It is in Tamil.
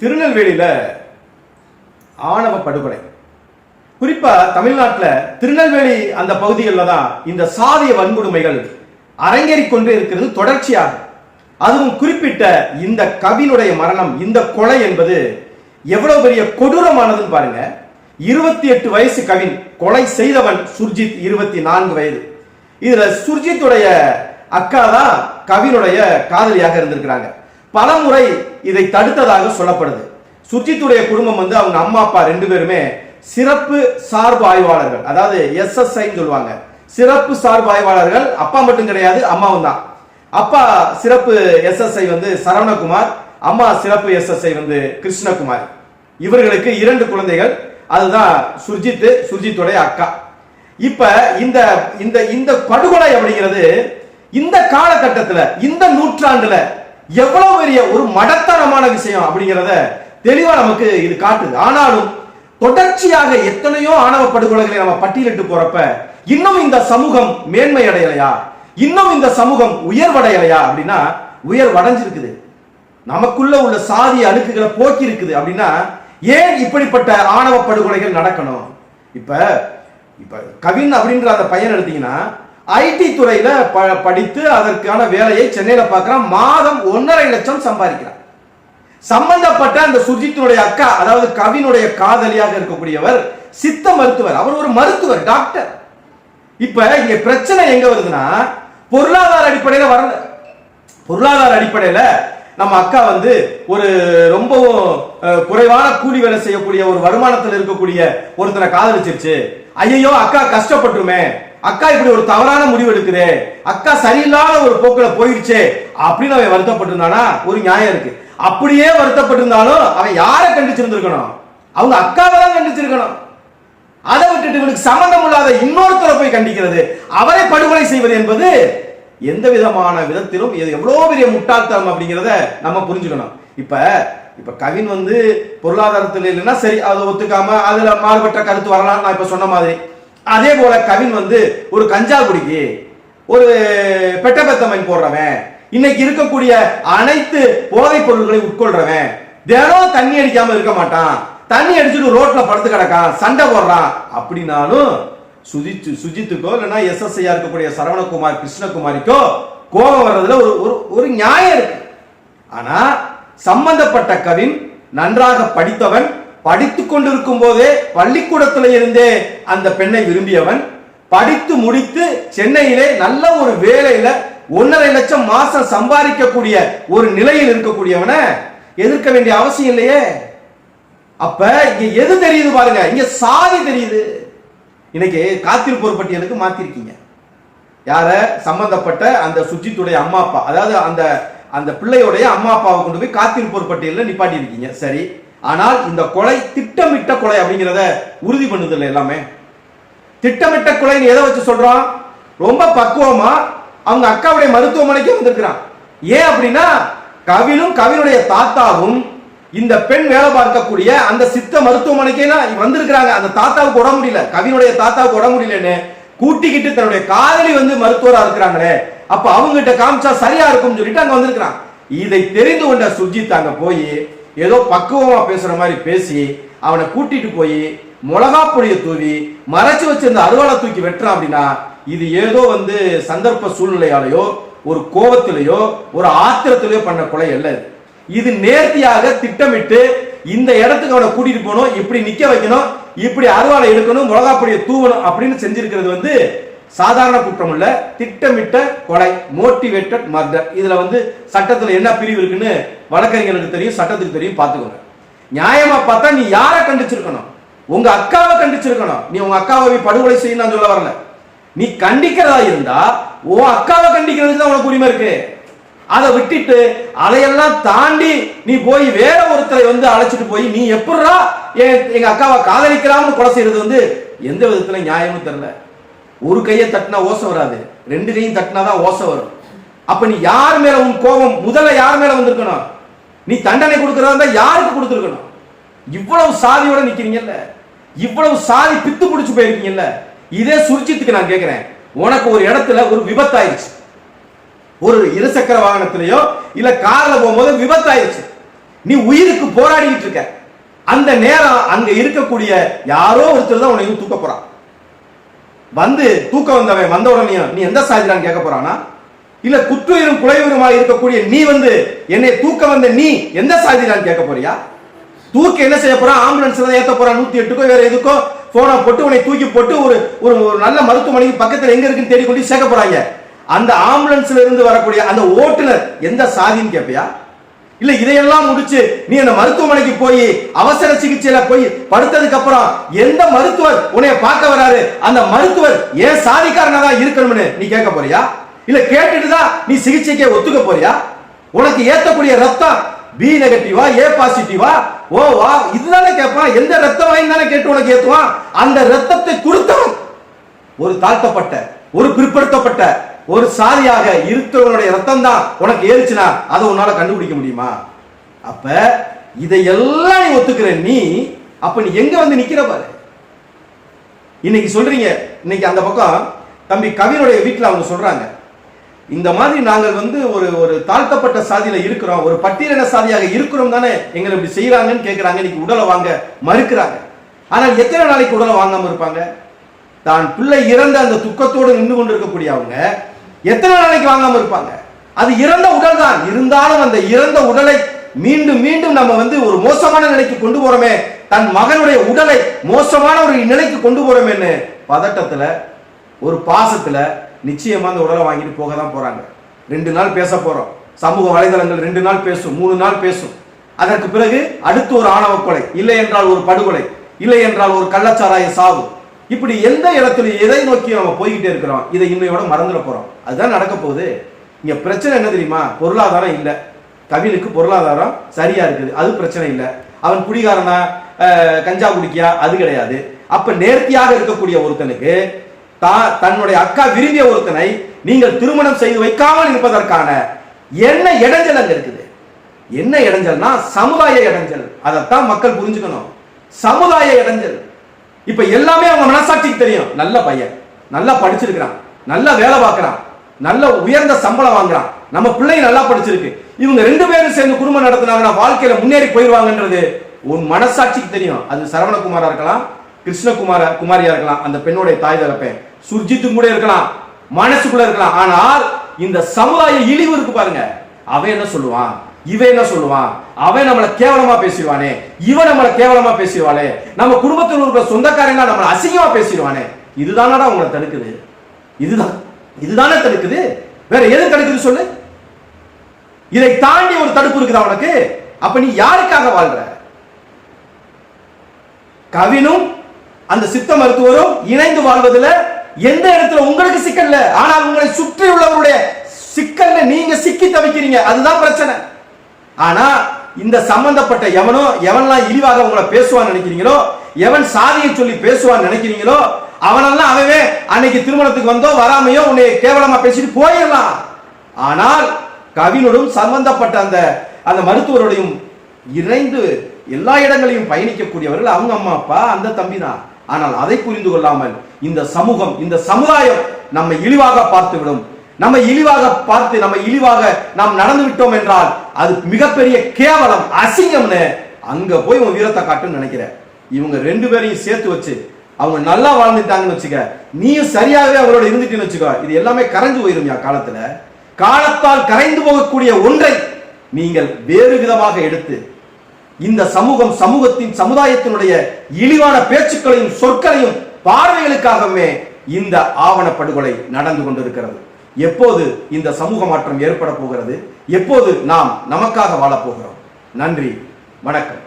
திருநெல்வேலியில் ஆணவ படுகொலை. குறிப்பாக தமிழ்நாட்டில் திருநெல்வேலி அந்த பகுதிகளில் தான் இந்த சாதிய வன்கொடுமைகள் அரங்கேறிக் கொண்டே இருக்கிறது தொடர்ச்சியாக. அதுவும் குறிப்பிட்ட இந்த கவினுடைய மரணம் இந்த கொலை என்பது எவ்வளவு பெரிய கொடூரமானதுன்னு பாருங்க. இருபத்தி எட்டு வயசு கவின் கொலை செய்தவன் சுர்ஜித் இருபத்தி நான்கு வயது. இதுல சுர்ஜித்துடைய அக்கா தான் கவினுடைய காதலியாக இருந்திருக்கிறாங்க. பலமுறை இதை தடுத்ததாக சொல்லப்படுது. சுர்ஜித்துடைய குடும்பம் வந்து அவங்க அம்மா அப்பா ரெண்டு பேருமே சிறப்பு சார்பு ஆய்வாளர்கள். அதாவது எஸ்எஸ்ஐன்னு சொல்லுவாங்க. சிறப்பு சார்பு ஆய்வாளர்கள் அப்பா மட்டும் கிடையாது அம்மாவும் தான். அப்பா சிறப்பு எஸ்எஸ்ஐ வந்து சரவணகுமார் அம்மா சிறப்பு எஸ்எஸ்ஐ வந்து கிருஷ்ணகுமார். இவர்களுக்கு இரண்டு குழந்தைகள் அதுதான் சுர்ஜித் சுர்ஜித்துடைய அக்கா. இப்ப இந்த இந்த இந்த படுகொலை அப்படிங்கிறது இந்த காலகட்டத்தில் இந்த நூற்றாண்டுல எவ்வளவு பெரிய ஒரு மடத்தனமான விஷயம் அப்படிங்கிறத தெளிவா நமக்கு இது காட்டுது. ஆனாலும் தொடர்ச்சியாக எத்தனையோ ஆணவ படுகொலைகளை நம்ம பட்டியலிட்டு போறப்ப இன்னும் இந்த சமூகம் மேன்மை அடையலையா இன்னும் இந்த சமூகம் உயர்வடையலையா? அப்படின்னா உயர்வடைஞ்சிருக்குது. நமக்குள்ள உள்ள சாதி அழுக்குகளை போக்கி இருக்குது அப்படின்னா ஏன் இப்படிப்பட்ட ஆணவ படுகொலைகள் நடக்கணும்? இப்ப இப்ப கவின் அப்படின்ற அந்த பையன் எடுத்தீங்கன்னா ஐடி துறையில ப- படித்து அதற்கான வேலையை சென்னையில பார்க்குறான். மாதம் ஒன்றரை லட்சம் சம்பாதிக்கிறான். சம்பந்தப்பட்ட அந்த சுஜித்தினுடைய அக்கா அதாவது கவினுடைய காதலியாக இருக்கக்கூடியவர் சித்த மருத்துவர். அவர் ஒரு மருத்துவர் டாக்டர். இப்ப இங்க பிரச்சனை எங்க வருதுன்னா பொருளாதார அடிப்படையில வரல. பொருளாதார அடிப்படையில நம்ம அக்கா வந்து ஒரு ரொம்பவும் குறைவான கூலி வேலை செய்யக்கூடிய ஒரு வருமானத்தில் இருக்கக்கூடிய ஒருத்தனை காதலிச்சிருச்சு. ஐயோ அக்கா கஷ்டப்பட்டுமே அக்கா இப்படி ஒரு தவறான முடிவு எடுக்குதே. அக்கா சரியில்லாத ஒரு போக்குல போயிடுச்சே அப்படின்னு அவன் வருத்தப்பட்டிருந்தானா? ஒரு நியாயம் இருக்கு. அப்படியே வருத்தப்பட்டிருந்தாலும் அவன் யாரை கண்டிச்சிருந்திருக்கணும்? அவங்க அக்காவை தான் கண்டிச்சிருக்கணும். அதை விட்டுட்டு இவனுக்கு சம்பந்தம் இல்லாத இன்னொருத்தரை போய் கண்டிக்கிறது. அவரை படுகொலை செய்வது என்பது எந்த விதமான விதத்திலும் இது எவ்வளவு பெரிய முட்டாள்தனம் அப்படிங்கிறத நம்ம புரிஞ்சுக்கணும். இப்ப இப்ப கவின் வந்து பொருளாதாரத்தில் இல்லைன்னா சரி அதை ஒத்துக்காம அதுல மாறுபட்ட கருத்து வரலாம்னு நான் இப்ப சொன்ன மாதிரி. அதே போல கவின் வந்து ஒரு கஞ்சா குடிக்கு ஒரு பெட்ட பெத்தமன் போடுறவன் இன்னைக்கு இருக்கக்கூடிய அனைத்து போதைப் பொருள்களை உட்கொள்றவன் தினம் தண்ணி அடிக்காம இருக்க மாட்டான். தண்ணி அடிச்சுட்டு ரோட்ல படுத்து கிடக்கான் சண்டை போடுறான். அப்படின்னாலும் சுஜித் சுஜித்துக்கோ இல்லைன்னா எஸ்எஸ்ஐயா இருக்கக்கூடிய சரவணகுமார் கிருஷ்ணகுமாரிக்கோ கோபம் வர்றதுல ஒரு ஒரு ஒரு நியாயம் இருக்கு. ஆனா சம்பந்தப்பட்ட கவின் நன்றாக படித்தவன் படித்து கொண்டிருக்கும் போதே பள்ளிக்கூடத்தில் இருந்தே அந்த பெண்ணை விரும்பியவன். படித்து முடித்து சென்னையிலே நல்ல ஒரு வேலையில ஒன்னரை லட்சம் மாசம் சம்பாதிக்கக்கூடிய ஒரு நிலையில் இருக்கக்கூடியவனை எதிர்க்க வேண்டிய அவசியம் இல்லையே? அப்ப இங்க எது தெரியுது பாருங்க. இங்க சாதி தெரியுது. இன்னைக்கு காத்திருப்போர் பட்டியலுக்கு மாத்திருக்கீங்க. யார? சம்பந்தப்பட்ட அந்த சுஜித்துடைய அம்மா அப்பா. அதாவது அந்த அந்த பிள்ளையோடைய அம்மா அப்பாவை கொண்டு போய் காத்திருப்போர் பட்டியலில் நிப்பாட்டி இருக்கீங்க சரி. ஆனால் இந்த கொலை திட்டமிட்ட கொலை அப்படிங்கிறத உறுதி பண்ணுது இல்லை எல்லாமே. திட்டமிட்ட கொலைன்னு எதை வச்சு சொல்றான்? ரொம்ப பக்குவமா அவங்க அக்காவுடைய மருத்துவமனைக்கு வந்திருக்கிறான். ஏன் அப்படின்னா கவினும் கவினுடைய தாத்தாவும் இந்த பெண் வேலை பார்க்கக்கூடிய அந்த சித்த மருத்துவமனைக்கே வந்திருக்கிறாங்க. அந்த தாத்தாவுக்கு உட முடியல. கவினுடைய தாத்தாவுக்கு உட முடியலன்னு கூட்டிக்கிட்டு தன்னுடைய காதலி வந்து மருத்துவரா இருக்கிறாங்களே. அப்ப அவங்க கிட்ட காமிச்சா சரியா இருக்கும்னு சொல்லிட்டு அங்க வந்திருக்கிறான். இதை தெரிந்து கொண்ட சுஜித் அங்க போய் ஏதோ பக்குவமா பேசுற மாதிரி பேசி அவனை கூட்டிட்டு போய் மிளகா பொடியை தூவி மறைச்சு வச்சிருந்த அருவாளை தூக்கி வெட்டுறான் அப்படின்னா இது ஏதோ வந்து சந்தர்ப்ப சூழ்நிலையாலேயோ ஒரு கோபத்திலேயோ ஒரு ஆத்திரத்திலேயோ பண்ண கொலை அல்ல இது. இது நேர்த்தியாக திட்டமிட்டு இந்த இடத்துக்கு அவனை கூட்டிட்டு போகணும் இப்படி நிக்க வைக்கணும் இப்படி அருவாளை எடுக்கணும் மிளகா பொடியை தூவணும் அப்படின்னு செஞ்சிருக்கிறது வந்து சாதாரண குற்றம் இல்ல திட்டமிட்ட கொலை மோட்டிவேட்டட் மர்டர் இதுல வந்து சட்டத்துல என்ன பிரிவு இருக்குன்னு வழக்கறிஞர்களுக்கு தெரியும் சட்டத்துக்கு தெரியும் பாத்துக்கோங்க நியாயமா பார்த்தா நீ யாரை கண்டிச்சிருக்கணும்? உங்க அக்காவை கண்டிச்சிருக்கணும். நீ உங்க அக்காவை படுகொலை செய்யும் நான் சொல்ல வரல. நீ கண்டிக்கிறதா இருந்தா உன் அக்காவை கண்டிக்கிறதுக்கு தான் உனக்கு உரிமை இருக்கு. அதை விட்டுட்டு அதையெல்லாம் தாண்டி நீ போய் வேற ஒருத்தரை வந்து அழைச்சிட்டு போய் நீ எப்படா எங்க அக்காவை காதலிக்கிறான்னு கொலை செய்யறது வந்து எந்த விதத்துல நியாயமும் தெரியல. ஒரு கையை தட்டினா ஓசை வராது. ரெண்டு கையும் தட்டினா தான் ஓசை வரும். அப்ப நீ யார் மேல உன் கோபம்? முதல்ல யார் மேல வந்திருக்கணும்? நீ தண்டனை கொடுக்கறதா இருந்தா யாருக்கு கொடுத்துருக்கணும்? இவ்வளவு சாதியோட நிக்கிறீங்கல்ல? இவ்வளவு சாதி பித்து பிடிச்சு போயிருக்கீங்கல்ல? இதே சுர்ஜித்துக்கு நான் கேட்கிறேன் உனக்கு ஒரு இடத்துல ஒரு விபத்தாயிருச்சு. ஒரு இருசக்கர வாகனத்திலேயோ இல்ல கார்ல போகும்போது விபத்தாயிருச்சு. நீ உயிருக்கு போராடிட்டு இருக்க. அந்த நேரம் அங்க இருக்கக்கூடிய யாரோ ஒருத்தர் தான் உன்னை தூக்க போறான். வந்து தூக்க வந்தவன் வந்த உடனே நீ எந்த சாதிடான்னு கேட்க போறானா இல்ல குற்றுயிரும் குலையுருமா இருக்கக்கூடிய நீ வந்து என்னை தூக்க வந்த நீ எந்த சாதிடான்னு கேட்க போறியா? தூக்கி என்ன செய்ய போறான்? ஆம்புலன்ஸ்ல தான் ஏத்த போறான். நூத்தி எட்டுக்கோ வேற எதுக்கோ போனை போட்டு உன்னை தூக்கி போட்டு ஒரு ஒரு ஒரு நல்ல மருத்துவமனைக்கு பக்கத்துல எங்க இருக்குன்னு தேடி கொண்டு சேர்க்க போறாங்க. அந்த ஆம்புலன்ஸ்ல இருந்து வரக்கூடிய அந்த ஓட்டுநர் எந்த சாதின்னு கேட்பியா? இல்ல இதையெல்லாம் முடிச்சு நீ அந்த மருத்துவமனைக்கு போய் அவசர சிகிச்சையில போய் படுத்ததுக்கு அப்புறம் எந்த மருத்துவர் உன்னைய பார்க்க வராரு? அந்த மருத்துவர் ஏன் சாதிக்காரனா தான் இருக்கணும்னு நீ கேட்க போறியா? இல்ல கேட்டுட்டு தான் நீ சிகிச்சைக்கே ஒத்துக்க போறியா? உனக்கு ஏத்தக்கூடிய ரத்தம் பி நெகட்டிவா ஏ பாசிட்டிவா ஓ வா இதுதானே கேட்பான் எந்த ரத்தம் வாங்கி தானே கேட்டு உனக்கு ஏத்துவான்? அந்த ரத்தத்தை கொடுத்தவன் ஒரு தாழ்த்தப்பட்ட ஒரு பிற்படுத்தப்பட்ட ஒரு சாதியாக இருக்கிறவனுடைய ரத்தம் தான் உனக்கு ஏறிச்சுனா அதை உன்னால கண்டுபிடிக்க முடியுமா? அப்ப இதையெல்லாம் நீ ஒத்துக்கிற நீ அப்ப நீ எங்க வந்து நிக்கிற பாரு. இன்னைக்கு சொல்றீங்க இன்னைக்கு அந்த பக்கம் தம்பி கவினுடைய வீட்டில் அவங்க சொல்றாங்க இந்த மாதிரி நாங்கள் வந்து ஒரு ஒரு தாழ்த்தப்பட்ட சாதியில இருக்கிறோம் ஒரு பட்டியலின சாதியாக இருக்கிறோம் தானே எங்களை இப்படி செய்யறாங்கன்னு கேட்கிறாங்க இன்னைக்கு உடலை வாங்க மறுக்கிறாங்க. ஆனால் எத்தனை நாளைக்கு உடலை வாங்காம இருப்பாங்க? தான் பிள்ளை இறந்த அந்த துக்கத்தோடு நின்று கொண்டு இருக்கக்கூடிய அவங்க எத்தனை நாளைக்கு வாங்காம இருப்பாங்க? அது இறந்த உடல் தான். இருந்தாலும் அந்த இறந்த உடலை மீண்டும் மீண்டும் நம்ம வந்து ஒரு மோசமான நிலைக்கு கொண்டு போறோமே. தன் மகனுடைய உடலை மோசமான ஒரு நிலைக்கு கொண்டு போறோமேன்னு பதட்டத்துல ஒரு பாசத்துல நிச்சயமா அந்த உடலை வாங்கிட்டு போக தான் போறாங்க. ரெண்டு நாள் பேச போறோம். சமூக வலைதளங்கள் ரெண்டு நாள் பேசும் மூணு நாள் பேசும். அதற்கு பிறகு அடுத்து ஒரு ஆணவ கொலை. இல்லை என்றால் ஒரு படுகொலை. இல்லை என்றால் ஒரு கள்ளச்சாராய சாவு. இப்படி எந்த இடத்துல எதை நோக்கி நம்ம போய்கிட்டே இருக்கிறோம் இதை இன்னையோட மறந்துட போறோம். அதுதான் நடக்க போகுது. இங்க பிரச்சனை என்ன தெரியுமா? பொருளாதாரம் இல்லை. கவினுக்கு பொருளாதாரம் சரியா இருக்குது. அது பிரச்சனை இல்லை. அவன் குடிகாரனா? கஞ்சா குடிக்கியா? அது கிடையாது. அப்ப நேர்த்தியாக இருக்கக்கூடிய ஒருத்தனுக்கு தா- தன்னுடைய அக்கா விரும்பிய ஒருத்தனை நீங்கள் திருமணம் செய்து வைக்காமல் இருப்பதற்கான என்ன இடைஞ்சல் அங்க இருக்குது? என்ன இடைஞ்சல்னா சமுதாய இடைஞ்சல். அதைத்தான் மக்கள் புரிஞ்சுக்கணும். சமுதாய இடைஞ்சல். இப்ப எல்லாமே அவங்க மனசாட்சிக்கு தெரியும். நல்ல பையன் நல்லா படிச்சிருக்கிறான் நல்லா வேலை பார்க்கறான் நல்ல உயர்ந்த சம்பளம் வாங்குறான். நம்ம பிள்ளைங்க நல்லா படிச்சிருக்கு. இவங்க ரெண்டு பேரும் சேர்ந்து குடும்பம் நடத்துனாங்கன்னா வாழ்க்கையில முன்னேறி போயிடுவாங்கன்றது உன் மனசாட்சிக்கு தெரியும். அது சரவணகுமாரா இருக்கலாம் கிருஷ்ணகுமார குமாரியா இருக்கலாம் அந்த பெண்ணுடைய தாய் தகப்பேன். சுர்ஜித்தும் கூட இருக்கலாம் மனசுக்குள்ள இருக்கலாம். ஆனால் இந்த சமுதாய இழிவு இருக்கு பாருங்க. அவன் என்ன சொல்லுவான்? இவன் என்ன சொல்லுவான்? அவன் நம்மள கேவலமா பேசிடுவானே. இவன் நம்மளை கேவலமா பேசிடுவானே நம்ம குடும்பத்தில் இருக்கிற சொந்தக்காரங்க நம்மளை அசிங்கமா பேசிடுவானே. இதுதானடா உங்களை தடுக்குது? இதுதான். இதுதானே தடுக்குது? வேற எது தடுக்குது சொல்லு. இதை தாண்டி ஒரு தடுப்பு இருக்குதா உனக்கு? அப்ப நீ யாருக்காக வாழ்ற? கவினும் அந்த சித்த மருத்துவரும் இணைந்து வாழ்வதில் எந்த இடத்துல உங்களுக்கு சிக்கல் இல்ல? ஆனால் உங்களை சுற்றி உள்ளவருடைய சிக்கல்ல நீங்க சிக்கி தவிக்கிறீங்க. அதுதான் பிரச்சனை. ஆனா இந்த சம்பந்தப்பட்ட எவனோ எவன்லாம் இழிவாக உங்களை பேசுவான்னு நினைக்கிறீங்களோ எவன் சாதியை சொல்லி பேசுவான்னு நினைக்கிறீங்களோ அவனெல்லாம் அவவே அன்னைக்கு திருமணத்துக்கு வந்தோ வராமையோ உன்னை கேவலமா பேசிட்டு போயிடலாம். ஆனால் கவினோடும் சம்பந்தப்பட்ட அந்த அந்த மருத்துவரோடையும் இணைந்து எல்லா இடங்களையும் பயணிக்கக்கூடியவர்கள் அவங்க அம்மா அப்பா அந்த தம்பி தான் ஆனால் அதை புரிந்து கொள்ளாமல் இந்த சமூகம் இந்த சமுதாயம் நம்மை இழிவாக பார்த்துவிடும். நம்ம இழிவாக பார்த்து நம்ம இழிவாக நாம் நடந்து விட்டோம் என்றால் அது மிகப்பெரிய கேவலம் அசிங்கம்னு அங்க போய் உன் வீரத்தை காட்டுன்னு நினைக்கிறேன் இவங்க ரெண்டு பேரையும் சேர்த்து வச்சு அவங்க நல்லா வாழ்ந்துட்டாங்கன்னு வச்சுக்க நீயும் சரியாகவே அவரோட இருந்துட்டேன்னு வச்சுக்கோ இது எல்லாமே கரைஞ்சு போயிரும் யா காலத்துல. காலத்தால் கரைந்து போகக்கூடிய ஒன்றை நீங்கள் வேறு விதமாக எடுத்து இந்த சமூகம் சமூகத்தின் சமுதாயத்தினுடைய இழிவான பேச்சுக்களையும் சொற்களையும் பார்வைகளுக்காகவே இந்த ஆவணப்படுகொலை நடந்து கொண்டிருக்கிறது. எப்போது இந்த சமூக மாற்றம் ஏற்பட போகிறது? எப்போது நாம் நமக்காக வாழப்போகிறோம் நன்றி. வணக்கம்.